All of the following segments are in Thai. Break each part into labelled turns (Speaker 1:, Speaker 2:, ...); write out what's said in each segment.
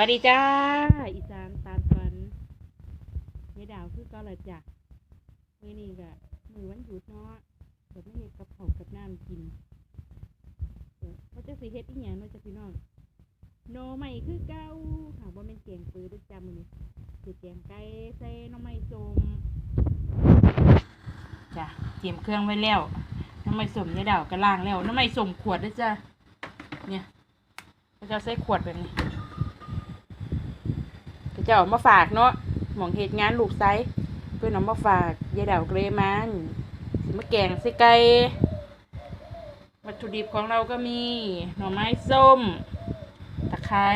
Speaker 1: วัสดีจ้า อีสานตาลฟันยายดาวคือก็เลยจ้ะมื้อนี้ก็มือวันหยุดเนาะเดี๋ยวไม่เฮ็ดกับข้าวกับน้ำกินเดี๋ยวเขาจะสิเฮ็ดอีหยังเนาะจ้ะพี่น้องโนใหม่คือเก่าหากว่าเป็นแกงปือด้วยจ้ามือนี้สิแกงไก่ใส่น้ำไม้ส้มจ้ะเตรียมเครื่องไว้แล้วน้ำไม้ส้มยายดาวก็ล้างแล้วน้ำไม้ส้มขวดด้วยจ้ะเนี่ยเราจะใส่ขวดแบบนี้ จะเอามาฝากเนาะหมองเหตุงานลูกไซเพื่อนเอามาฝากยายดาวเกรมันสิมาแกงใส่ไก่วัตถุดิบของเราก็มี หน่อไม้ส้ม ตะไคร้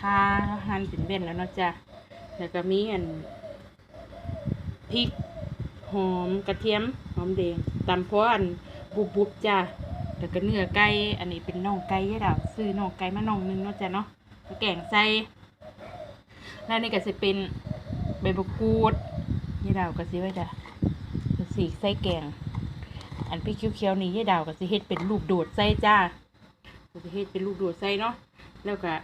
Speaker 1: ข่าหั่นเป็นเบนแล้วเนาะจ้ะแล้วก็มีอันพริกหอมกระเทียมหอมแดงตำพราะอันบุบบุบๆจ้ะแล้วก็เนื้อไก่อันนี้เป็นน่องไก่ยายดาวซื้อน่องไก่มาน่องนึงเนาะจ้ะเนาะมาแกงใส่ แล้วนี่ก็จะเป็นใบมะกรูดยี่ดาวก็สิไว้จ้ะสีใส่แกง อันพี่เขียวๆนี่ยี่ดาวก็สิเฮ็ดเป็นลูกโดดใส่จ้าก็สิเฮ็ดเป็นลูกโดดใส่เนาะแล้วก็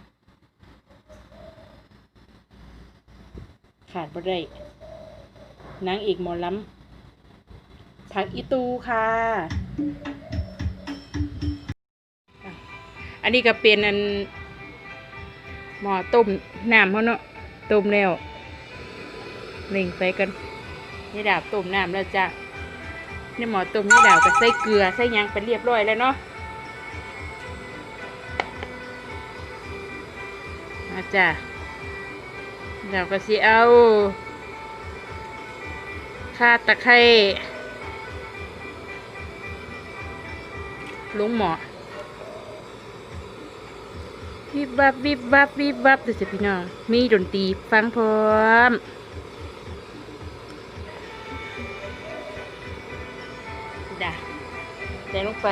Speaker 1: ขาดบ่ได้นางเอกหมอลำผักอีตูค่ะ อันนี้ก็เป็นอันหม้อต้มน้ำเขาเนาะ ต้มแล้วเล่งไปกันนี่ดาบต้มน้ำแล้วจ้ะนี่หมอต้มนี่ดาวก็ใส่เกลือใส่ยังไปเรียบร้อยแล้วเนาะมาจ้ะดาวก็สิเอาข่าตะไคร้ลงหมอ วิบวับวิบวับวิบวับดูสิพี่น้องมีดนตรีฟังพร้อมด่ะใส่ลงไป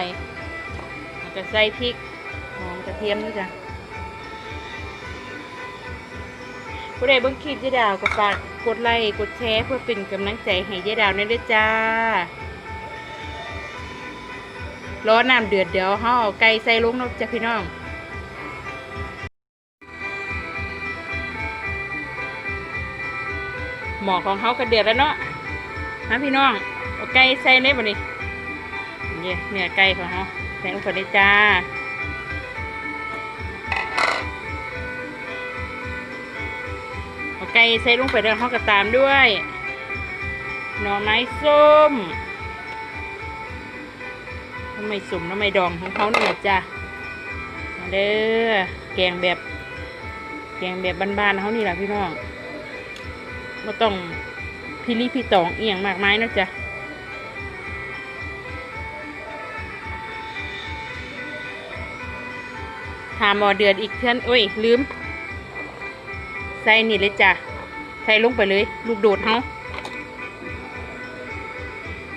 Speaker 1: แล้วก็ใส่พริกหอมกระเทียมนี่จ้ะผู้ใดเบิ่งคลิปเจ๊ดาวก็ฝากกดไลค์กดแชร์เพื่อเป็นกำลังใจให้เจ๊ดาวนั่นด้วยจ้ารอน้ำเดือดเดี๋ยวเฮาเอไก่ใส่ลงนาะจ้ะพี่น้อง หมอของเขาก็เดือดแล้วเนาะนะพี่น้องเอาไก่ใส่ในบ่นี้เนี่ยเนื้อไก่ของเขาใส่ลงไปเลยจ้าเอาไก่ใส่ลงไปแล้วเขาก็ตามด้วยหน่อไม้ส้มน้ำไม้ส้มน้ำไม้ดองของเขาเนี่ยจ้ามาเด้อแกงแบบ แกงแบบบ้านๆเขานี่แหละพี่น้อง ไม่ต้องพิลีพิตองเอียงมากมายนะจ๊ะถาหมอเดือดอีกเพื่อนโอ้ย ลืม ใส่นี่เลยจ้ะ ใส่ลงไปเลย ลูกโดดเฮา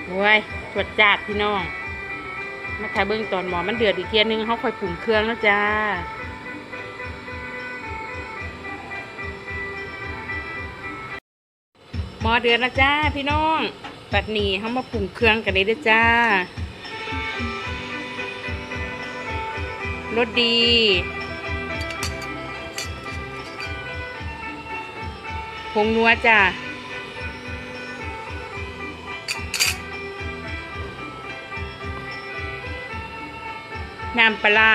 Speaker 1: โอ้ยสวดจัดพี่น้อง มาถ่ายเบิ้งตอนหมอมันเดือดอีกเทียนึงเขาค่อยปรุงเครื่องแล้วจ้า อเดือนนะจ้าพี่น้องปัดหนีเขามาปรุงเครื่องกันเลยด้อจ้ารสดี ผงนัวจ้าน้ำปลา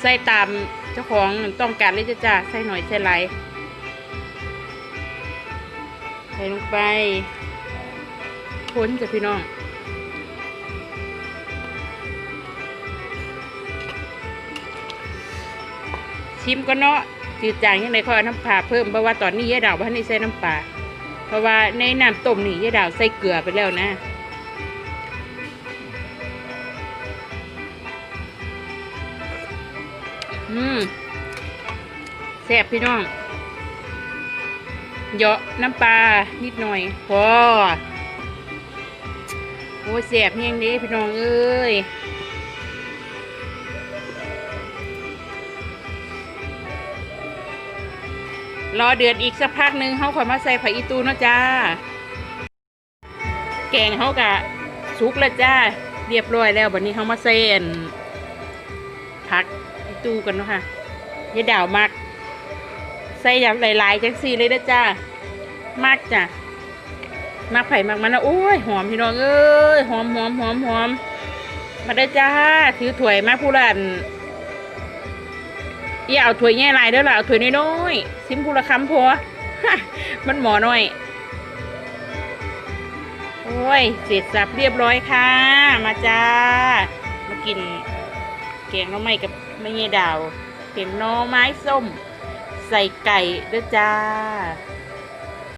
Speaker 1: ใส่ตามเจ้าของต้องการเลยจ้าใส่หน่อยใส่หล ใส่ลงไปพ้นจ้ะพี่น้องชิมก็เนาะจืดจางยังไงขอเอาน้ำปลาเพิ่มเพราะว่าตอนนี้ยายดาวว่านี่ใส่น้ำปลาเพราะว่าในน้ำต้มนี่ยายดาวใส่เกลือไปแล้วนะอืมแซ่บพี่น้อง เหยาะน้ำปลานิดหน่อยพอโอ้ยแสบเฮียงเด้พี่น้องเอ้ยรอเดือดอีกสักพักหนึ่งเขาค่อมาใส่ผักอีตูนะจ้า แกงเขากะสุกแล้วจ้า เรียบร้อยแล้วบัดนี้เขามาใส่อันผักอีตูกันเนาะค่ะยายดาวมัก ใส่ยำหลายๆจังสี่เลยเด้อจ้ามากจ้ะมากไผ่มากมันนะโอ้ยหอมพี่น้องเอ้ยหอมหอมหอมหอมมาได้อจ้าถือถ้วยมาผู้ละอันอย่าเอาถ้วยแง่ลายเด้อล่ะเอาถ้วยน้อยๆซิมผู้ละคำพอมันหมอน้อยโอ้ยเสร็จสับเรียบร้อยค่ะ มาจ้า มากินแกงน้อไม้กับไม่เงี้ยดาวเป็นน้อไม้ส้ม ใส่ไก่ด้วยจ้า